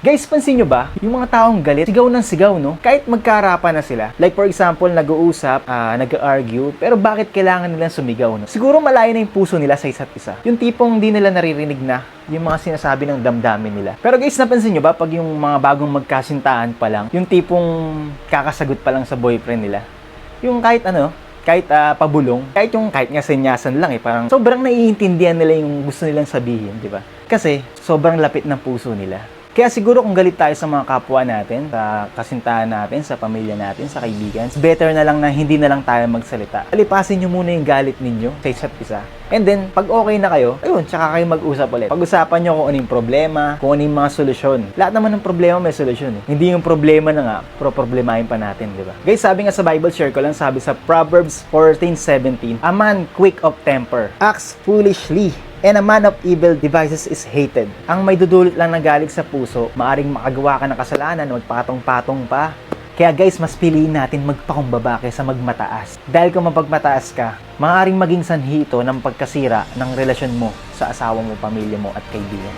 Guys, pansin nyo ba? Yung mga taong galit, sigaw ng sigaw, no? Kahit magkarapan na sila. Like for example, nag-uusap, ah, nag-argue, pero bakit kailangan nilang sumigaw, no? Siguro malayo na yung puso nila sa isa't isa. Yung tipong hindi nila naririnig na yung mga sinasabi ng damdamin nila. Pero guys, napansin nyo ba pag yung mga bagong magkasintaan pa lang, yung tipong kakasagot pa lang sa boyfriend nila, yung kahit ano, kahit ah, pabulong, kahit yung kahit nga senyasan lang eh, parang sobrang naiintindihan nila yung gusto nilang sabihin, di ba? Kasi sobrang lapit ng puso nila. Kaya siguro kung galit tayo sa mga kapwa natin, sa kasintahan natin, sa pamilya natin, sa kaibigan, better na lang na hindi na lang tayo magsalita. Alipasin nyo muna yung galit ninyo sa isa't isa. And then, pag okay na kayo, ayun, tsaka kayo mag-usap ulit. Pag-usapan nyo kung ano yung problema, kung ano yung mga solusyon. Lahat naman ng problema may solusyon eh. Hindi yung problema na nga, pro problemahin pa natin, di ba? Guys, sabi nga sa Bible share ko lang, sabi sa Proverbs 14:17, A man quick of temper acts foolishly and a man of evil devices is hated. Ang may dudulot lang ng galit sa puso, maaring makagawa ka ng kasalanan, magpatong-patong pa. Kaya guys, mas piliin natin magpakumbaba kaysa magmataas. Dahil kung mapagmataas ka, maaaring maging sanhi ito ng pagkasira ng relasyon mo sa asawa mo, pamilya mo at kaibigan.